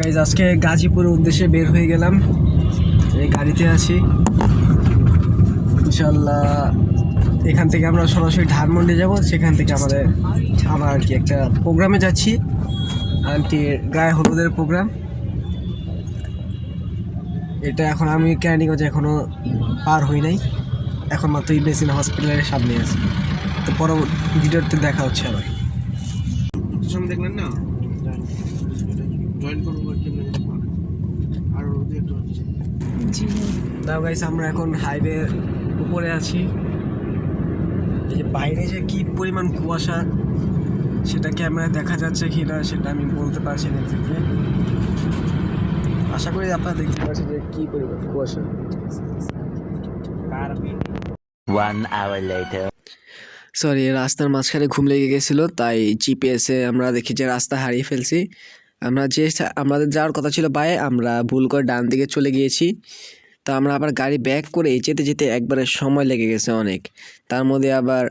Guys আজকে গাজীপুরের উদ্দেশ্যে বের হয়ে গেলাম। এই গাড়িতে আছি। ইনশাল্লাহ এখান থেকে আমরা সরাসরি ধানমন্ডি যাব। সেখান থেকে আমাদের আবার আর কি একটা প্রোগ্রামে যাচ্ছি। আন্টির গায়ে হলুদের প্রোগ্রাম। এটা এখন আমি ক্যানিগঞ্জ এখনও পার হই নাই। এখন মাত্র ইবেসিন হসপিটালের সামনে আছি। তো পরবর্তী ভিডিওতে দেখা হচ্ছে আবার। দেখলেন না? জয়েন করব বা কেমনে আর ওদের একটু হচ্ছে দাও গাইস আমরা এখন হাইওয়ে উপরে আছি। এই যে বাইরে যে কি পরিমাণ কুয়াশা সেটা ক্যামেরায় দেখা যাচ্ছে কি না সেটা আমি বলতে পারছি না থেকে আশা করি আপনারা দেখতে পাচ্ছেন যে কি পরিমাণ কুয়াশা। One hour later. সরি রাস্তার মাঝখানে ঘুম লেগে গেছিল তাই জিপিএসে আমরা দেখি যে রাস্তা হারিয়ে ফেলছি। আমরা যে আমাদের যাওয়ার কথা ছিল বায়ে আমরা ভুল করে ডান দিকে চলে গিয়েছি। তা আমরা আবার গাড়ি ব্যাক করে যেতে যেতে একবারে সময় লেগে গেছে অনেক। তার মধ্যে আবার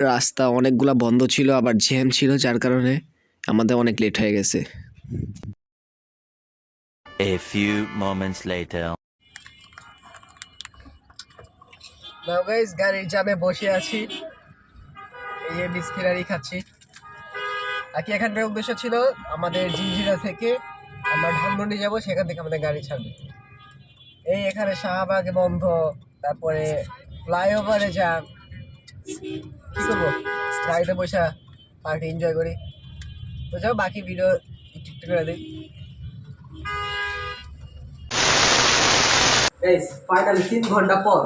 রাস্তা অনেকগুলা বন্ধ ছিল আবার জ্যাম ছিল যার কারণে আমাদের অনেক লেট হয়ে গেছে। A few moments later. Now guys গাড়ির জামে বসে আছি। এই খাচ্ছি। আর কি এখানকার উদ্দেশ্য ছিল আমাদের জিঞ্জিরা থেকে আমরা ধানমন্ডি যাব, সেখান থেকে আমাদের গাড়ি ছাড়বে। এই এখানে শাহবাগে, বন্ধ, তারপরে ফ্লাইওভারে করব? গাড়িতে বসে পার্টি এনজয় করি। তো যাও, বাকি ভিডিও একটু একটু করে দিই। ফাইনালি তিন ঘণ্টা পর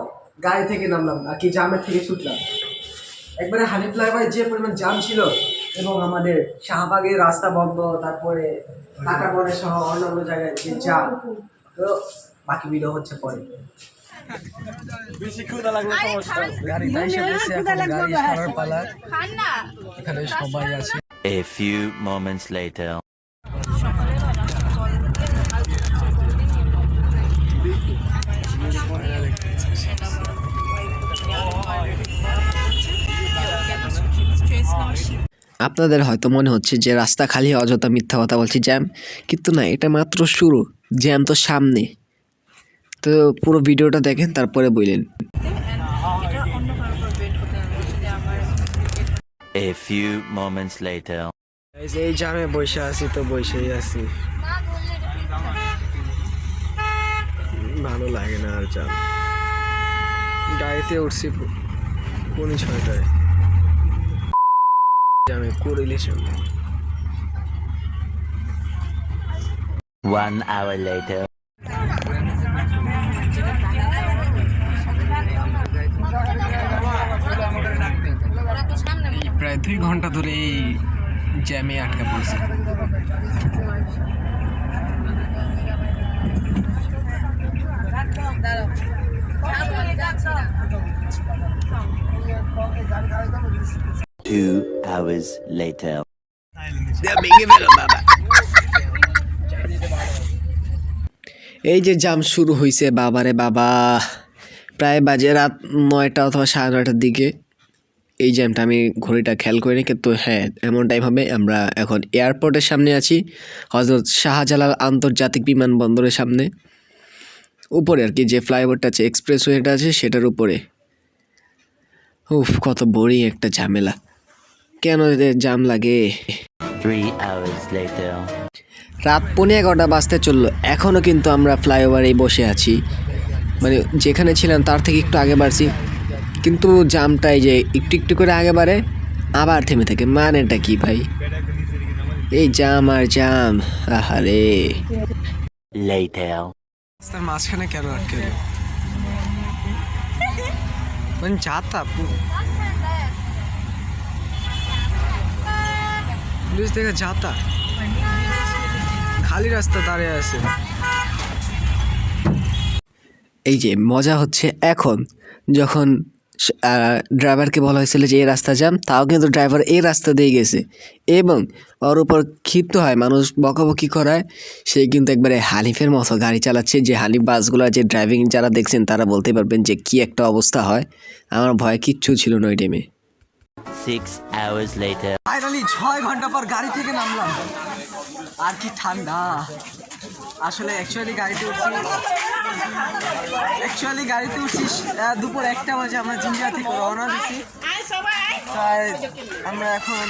গাড়ি থেকে নামলাম আর কি জামের থেকে ছুটলাম। একবারে হানি ফ্লাইওভার যে পরিমাণ জাম ছিল এবং আমাদের শাহবাগের রাস্তা বন্ধ তারপরে কাটাবনে সহ অন্যান্য জায়গায় যে জাম তো বাকি ভিডিও হচ্ছে পরে। গাড়ি এসে বসে এখন গাড়ি সারার পালা। এখানে সবাই আছে। A few moments later. আপনাদের হয়তো মনে হচ্ছে যে রাস্তা খালি অযথা মিথ্যা কথা বলছি জ্যাম। কিন্তু না এটা মাত্র শুরু। জ্যাম তো সামনে। তো পুরো ভিডিওটা দেখেন তারপরে বললেন A few moments later. এই জ্যামে বসে আছি তো বসেই আছি। ভালো লাগে না আর জ্যাম। গাড়িতে উঠছি পৌনে ছয়টায়। জ্যামে করিলি সামনে One hour later. প্রায় দুই ঘণ্টা ধরে এই জ্যামে আটকা পড়ছি। Two hours later. এই যে জাম শুরু হয়েছে বাবারে বাবা। প্রায় বাজে রাত নয়টা অথবা সাড়ে নয়টার দিকে। এই জ্যামটা আমি ঘড়িটা খেয়াল করিনি কিন্তু হ্যাঁ এমন টাইম হবে, আমরা এখন এয়ারপোর্টের সামনে আছি, হজরত শাহজালাল আন্তর্জাতিক বিমানবন্দরের সামনে। উপরে আর কি, যে ফ্লাইওভারটা আছে এক্সপ্রেসওয়েটা আছে, সেটার উপরে। উফ, কত বোরিং একটা ঝামেলা। কেন এদের জাম লাগে? Three hours later. রাত পৌনে এগারোটা বাজতে চলল। এখনও কিন্তু আমরা ফ্লাইওভারেই বসে আছি। মানে যেখানে ছিলাম তার থেকে একটু আগে বাড়ছি। কিন্তু জামটাই যে একটু একটু করে আগে বাড়ে আবার থেমে থাকে। মানেটা কি ভাই? এই জাম আর জাম আহারে। মাঝখানে কেন আটকে গেল মানে যাতা পুলিশ দেখে যাতা। খালি রাস্তা দাঁড়িয়ে আছে। এই যে, মজা হচ্ছে এখন, যখন ড্রাইভারকে বলা হয়েছিল যে এই রাস্তা যাম তাও কিন্তু ড্রাইভার এই রাস্তা দিয়ে গেছে। এবং ওর উপর ক্ষিপ্ত হয়, মানুষ বকাবকি করায়। সে কিন্তু একবারে হানিফের মতো গাড়ি চালাচ্ছে, যে হানিফ বাসগুলো যে ড্রাইভিং যারা দেখছেন, তারা বলতে পারবেন যে, কি একটা অবস্থা হয়? আমার ভয় কিচ্ছু ছিল না ওই টাইমে Six hours later. ফাইনালি ছয় ঘণ্টা পর গাড়ি থেকে নামলাম। আর কি ঠান্ডা। আসলে অ্যাকচুয়ালি গাড়িতে উঠছি অ্যাকচুয়ালি গাড়িতে উঠছি দুপুর একটা বাজে, আমরা জিঞ্জিয়া থেকে রওনা দিচ্ছি তাই আমরা এখন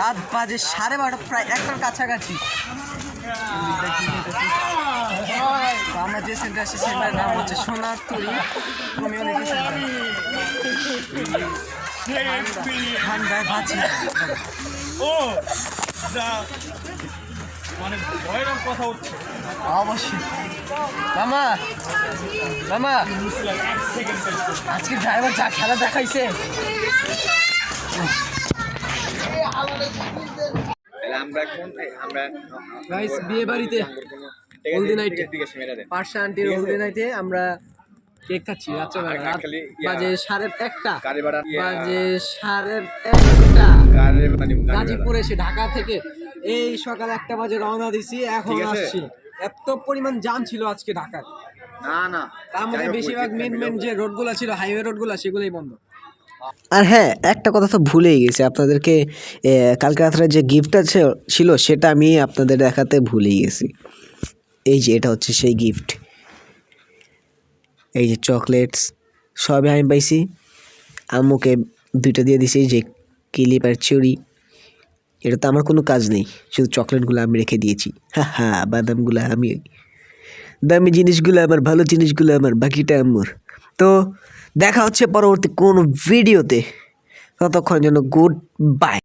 রাত বাজে সাড়ে বারোটা, প্রায় একটার কাছাকাছি। আমরা যে সেন্টার আছি সেন্টার নাম হচ্ছে সোনার তরি কমিউনিটি ঠান্ডায় বাঁচি ও মানে ভয়ের কথা হচ্ছে অবশ্যই মামা মামা আজকে ড্রাইভার যা খেলা দেখাইছে গাইস বিয়ে বাড়িতে হলদি নাইটে পার্সা আন্টির হলদি নাইটে আমরা কেক খাচ্ছি রাত্রেবেলা রাত বাজে সাড়ে একটা। বাজে সাড়ে একটা। গাজীপুর এসে ঢাকা থেকে এই সকাল একটা বাজে রওনা দিছি এখন আসছি। এত পরিমাণ জাম ছিল আজকে ঢাকার না না। তার মধ্যে বেশিরভাগ মেন মেন যে রোডগুলো ছিল হাইওয়ে রোডগুলো সেগুলোই বন্ধ। আর হ্যাঁ একটা কথা তো ভুলেই গেছি। আপনাদেরকে কালকে রাত্রে যে গিফটটা ছিল সেটা আমি আপনাদের দেখাতে ভুলেই গেছি। এই যে এটা হচ্ছে সেই গিফট এই যে চকলেটস, সবই আমি পাইছি। আম্মুকে দুইটা দিয়ে দিছি যে ক্লিপ আর চুরি এটা তো আমার কোনো কাজ নেই, শুধু চকলেটগুলো আমি রেখে দিয়েছি। হা হা, বাদামগুলো আমি দামি জিনিসগুলো আমার, ভালো জিনিসগুলো আমার, বাকিটা আম্মুর। তো দেখা হচ্ছে পরবর্তী কোনো ভিডিওতে। ততক্ষণের জন্য গুড বাই।